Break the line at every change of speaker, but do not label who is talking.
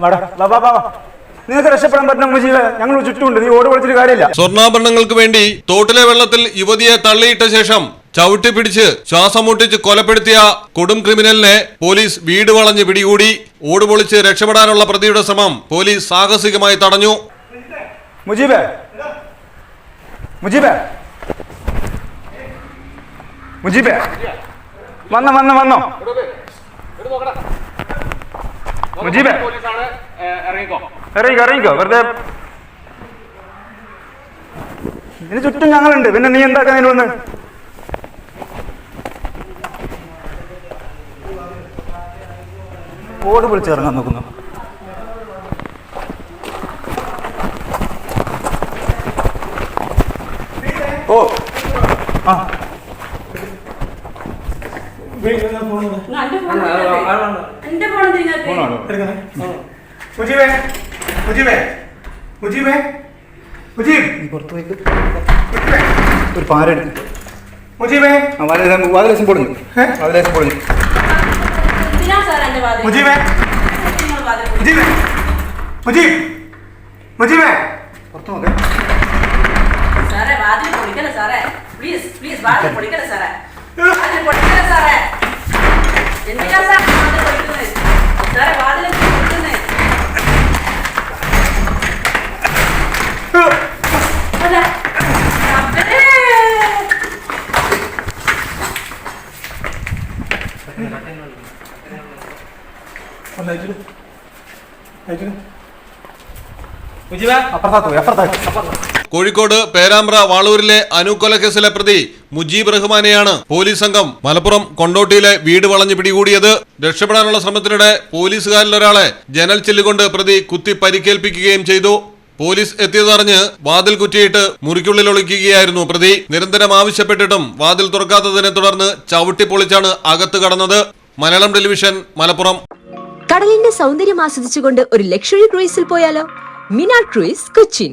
വാടാ വാ വാ വാ വാ. രക്ഷപ്പെടാൻ പറ്റുന്ന മുജീബ് ഞങ്ങൾ ചുറ്റുമുണ്ട്. നീ ഓട് വിളിച്ചിട്ട് കാര്യമില്ല.
സ്വർണാഭരണങ്ങൾക്ക് വേണ്ടി തോട്ടിലെ വെള്ളത്തിൽ യുവതിയെ തള്ളിയിട്ട ശേഷം ചവിട്ടി പിടിച്ച് ശ്വാസം മുട്ടിച്ച് കൊലപ്പെടുത്തിയ കൊടും ക്രിമിനലിനെ പോലീസ് വീട് വളഞ്ഞ് പിടികൂടി. ഓടുപൊളിച്ച് രക്ഷപ്പെടാനുള്ള പ്രതിയുടെ ശ്രമം പോലീസ് സാഹസികമായി തടഞ്ഞു.
മുജീബേ. മുജീബേ. മുജീബേ. വന്നോ വന്നോ വന്നോ. മുജീബേ. ഇറങ്ങിക്കോ. ഇറങ്ങിക്കോ വെറുതെ ഇതിന് ചുറ്റും ഞങ്ങളുണ്ട്. പിന്നെ നീ എന്താക്കാൻ അതിന് വന്ന്? ഓട് വിളിച്ച് ഇറങ്ങാൻ നോക്കുന്നു. ഓ. ആ.
എന്റെ ഫോൺ
മുജീബേ മുജീബേ മുജീബേ മുജീബ്.
നീ പുറത്ത് പോയിട്ട് ഒരു പാര എടുക്കും.
മുജീബേ.
വാതിലേശം
പൊടുന്നു?
വാതിലേശം
പൊടുന്നു
മുജീബേ? മുജീബേ. മുജീബ്. മുജീബേ.
പുറത്ത് നോക്കേ.
സാറേ വാതിൽ പൊളിക്കല്ലേ സാറേ? പ്ലീസ് പ്ലീസ് വാതിൽ പൊളിക്കല്ലേ സാറേ?
അപ്പുറത്താത്ത് പോയി അപ്പുറത്താത്ത്
കോഴിക്കോട് പേരാമ്പ്ര വാളൂരിലെ അനുകൊലക്കേസിലെ പ്രതി മുജീബ് റഹ്മാനെയാണ് പോലീസ് സംഘം മലപ്പുറം കൊണ്ടോട്ടിയിലെ വീട് വളഞ്ഞു പിടികൂടിയത്. രക്ഷപ്പെടാനുള്ള ശ്രമത്തിനിടെ പോലീസുകാരിൽ ഒരാളെ ജനൽ ചില്ലുകൊണ്ട് പ്രതി കുത്തി പരിക്കേൽപ്പിക്കുകയും ചെയ്തു. പോലീസ് എത്തിയതറിഞ്ഞ് വാതിൽ കുറ്റിയിട്ട് മുറിക്കുള്ളിൽ ഒളിക്കുകയായിരുന്നു പ്രതി. നിരന്തരം ആവശ്യപ്പെട്ടിട്ടും വാതിൽ തുറക്കാത്തതിനെ തുടർന്ന് ചവിട്ടി പൊളിച്ചാണ് അകത്ത് കടന്നത്. മലയാളം ടെലിവിഷൻ മലപ്പുറം.
കടലിന്റെ സൗന്ദര്യം ആസ്വദിച്ചുകൊണ്ട് ഒരു ലക്ഷറി ക്രൂയിസിൽ പോയാലോ? മിനാ ക്രൂയിസ് കൊച്ചിൻ.